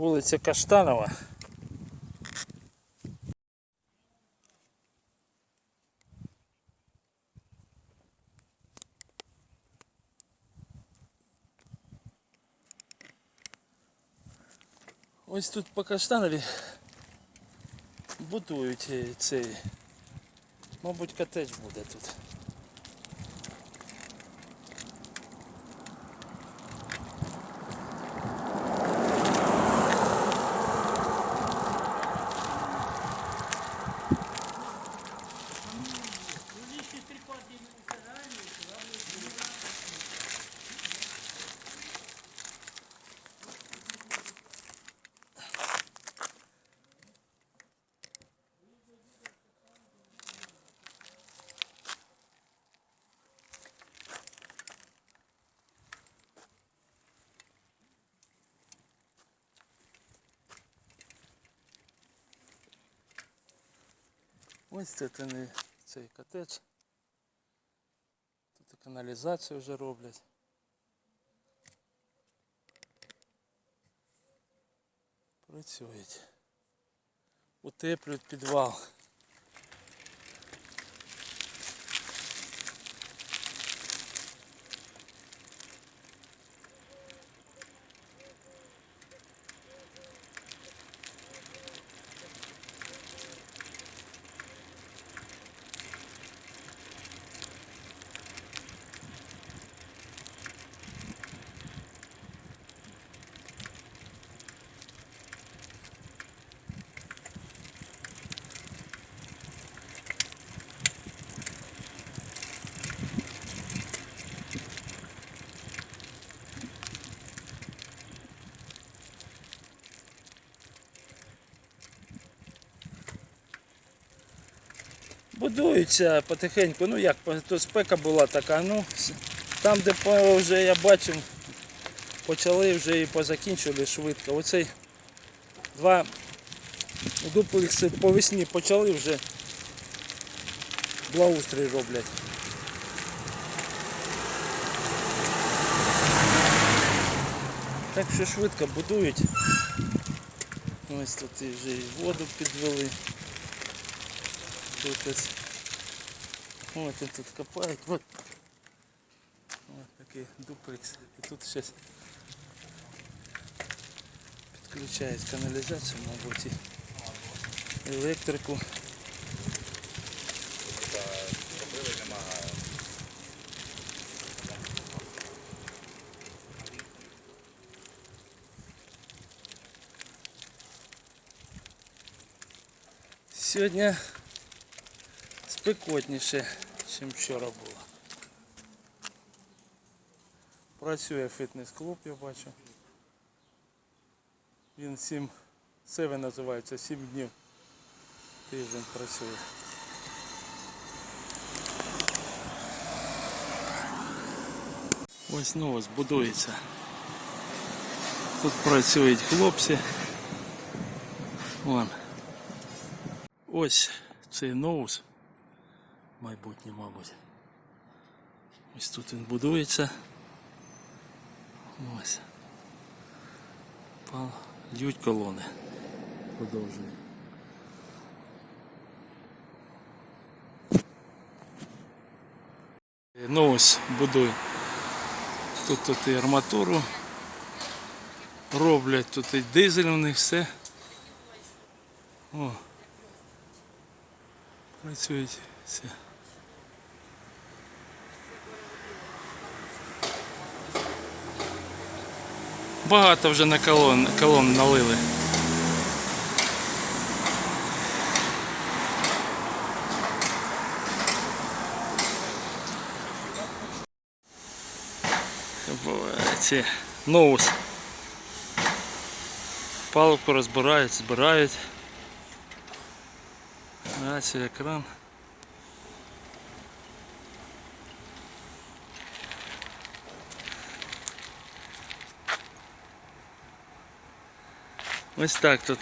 Вулиця Каштанова. Ось тут по Каштанові будують е, цей. Мабуть, котедж буде тут. Ось це не цей котедж. Тут і каналізацію вже роблять. Працюють. Утеплюють підвал. Будуються потихеньку, ну як, то спека була така, ну там, де вже я бачив, почали вже і позакінчили швидко. Оцей два дуплекси по весні почали вже благоустрій роблять. Так що швидко будують. Ось тут вже і воду підвели. Тут ось. От і тут копають. От. Ось такий дуплекс. І тут щось підключають каналізацію, мабуть, і електрику. Сьогодні спекотніше, ніж вчора було. Працює фітнес-клуб, я бачу. Він 7, 7 називається, 7 днів тиждень працює. Ось знову збудується. Тут працюють хлопці. Вон. Ось цей ноус. Майбутнє, мабуть. Ось тут він будується. Ось. Льють колони. Продовжує. Ноус будує. Тут, тут і арматуру роблять, тут і дизель у них все. О. Працюють все. Багато вже на колон, колон налили. Ці ноус. Палку розбирають, збирають. Це екран. Ось так тут